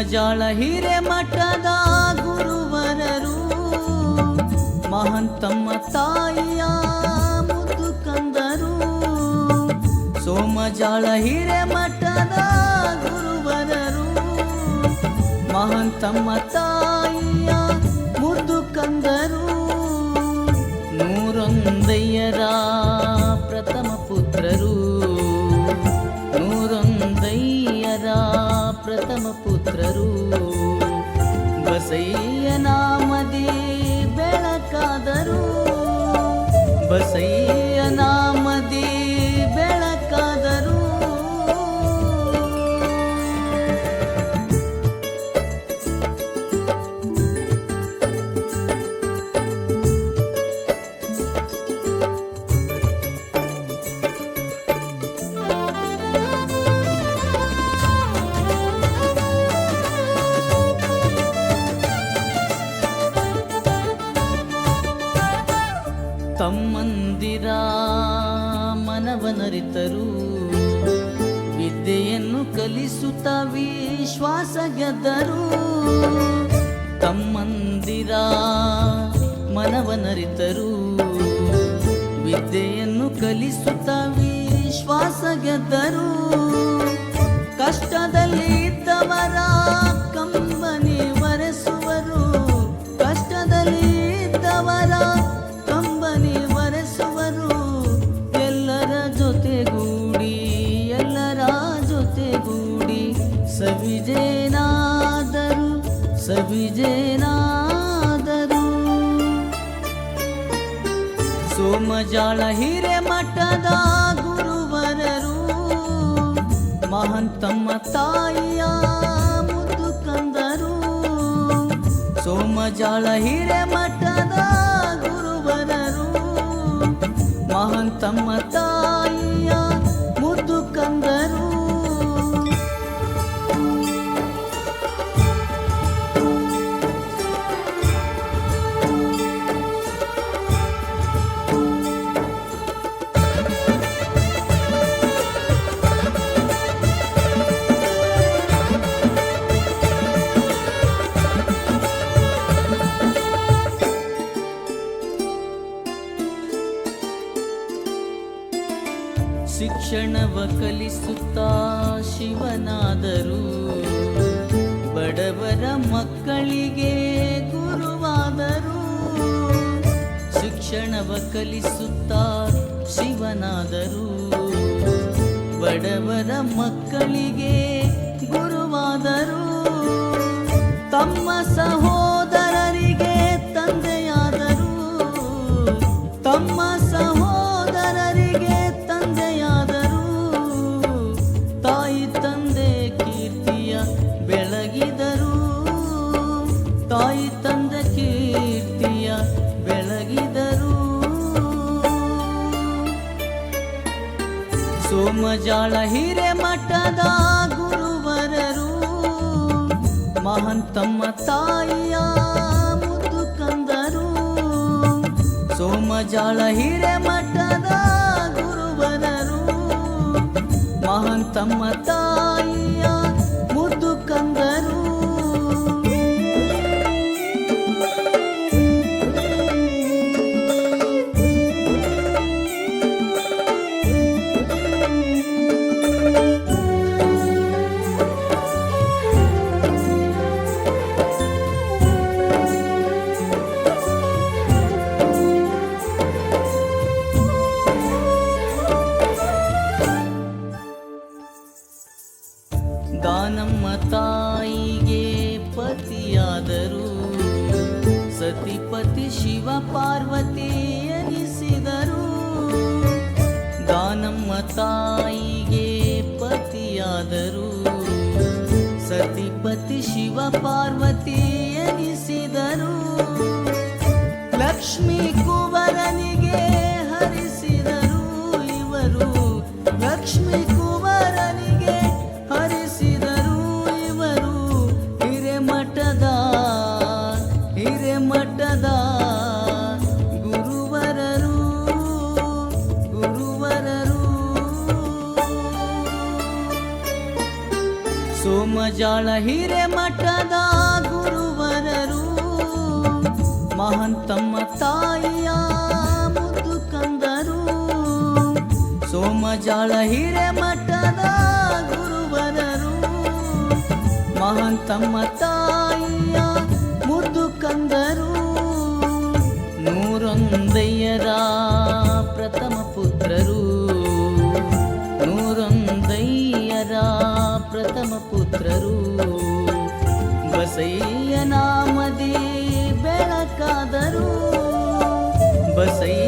ಹಿರೇಮಠದ ಗುರುವರರು ಮಹಂತಮ್ಮ ತಾಯಿಯ ಮುದ್ದು ಕಂದರು. ಸೋಮಜಾಳ ಹಿರೇಮಠದ ಗುರುವರರು ಮಹಂತಮ್ಮ ತಾಯಿಯ ಬಸಯ್ಯ ತಮ್ಮಂದಿರ ಮನವನರಿತರು ವಿದ್ಯೆಯನ್ನು ಕಲಿಸುತ್ತ ವಿಶ್ವಾಸ ಗೆದ್ದರು. ತಮ್ಮಂದಿರ ಮನವನರಿತರು ವಿದ್ಯೆಯನ್ನು ಕಲಿಸುತ್ತ ವಿಶ್ವಾಸ ಗೆದ್ದರು. ಕಷ್ಟದಲ್ಲಿ ಇದ್ದವರ ಜೊತೆಗೂಡಿ ಸವಿಜೇನಾದರು ಸವಿಜೇನಾದರು. ಸೋಮಜಾಳ ಹಿರೇಮಠದ ಗುರುವರರು, ಮಹಂತಮ್ಮ ತಾಯಿಯ ಮುದ್ದು ಕಂದರು. ಸೋಮಜಾಳ ಹಿರೇಮಠದ ಗುರುವರರು, ಮಹಂತಮ್ಮ ತಾಯಿಯ ಶಿಕ್ಷಣವ ಕಲಿಸುತ್ತಾ ಶಿವನಾದರು. ಬಡವರ ಮಕ್ಕಳಿಗೆ ಗುರುವಾದರು. ಶಿಕ್ಷಣವ ಕಲಿಸುತ್ತಾ ಶಿವನಾದರು. ಬಡವರ ಮಕ್ಕಳಿಗೆ ಗುರುವಾದರು. ತಮ್ಮ ಸಹೋದರರಿಗೆ ತಂದೆಯಾದರು. ತಮ್ಮ ಸಹೋದರರಿಗೆ ಸೋಮಜಾಳ ಹಿರೇಮಠದ ಗುರುವರರು ಮಹಂತಮ್ಮ ತಾಯಿಯ ಮುದ್ದು ಕಂದರು. ಸೋಮಜಾಳ ಹಿರೇಮಠದ ಗುರುವರರು ಮಹಂತಮ್ಮ ತಾಯಿಯ ಸತಿಪತಿ ಶಿವ ಪಾರ್ವತಿ ಎನಿಸಿದರು. ದಾನಮ್ಮ ತಾಯಿಗೆ ಪತಿಯಾದರು. ಸತಿಪತಿ ಶಿವ ಪಾರ್ವತಿ ಎನಿಸಿದರು. ಲಕ್ಷ್ಮೀ ಕುವರನಿಗೆ ಸೋಮ ಸೋಮಜಾಳ ಹಿರೇಮಠದ ಗುರುವರರು ಮಹಂತಮ್ಮ ತಾಯಿಯ ಮುದ್ದು ಕಂದರು. ಸೋಮಜಾಳ ಹಿರೇಮಠದ ಗುರುವರರು ಮಹಂತಮ್ಮ ತಾಯಿಯ ಮುದ್ದು ಕಂದರು. ನೂರೊಂದಯ್ಯರ ಬಸಯ್ಯ ನಾಮದಿ ಬೆಳಕಾದರು ಬಸಯ್ಯ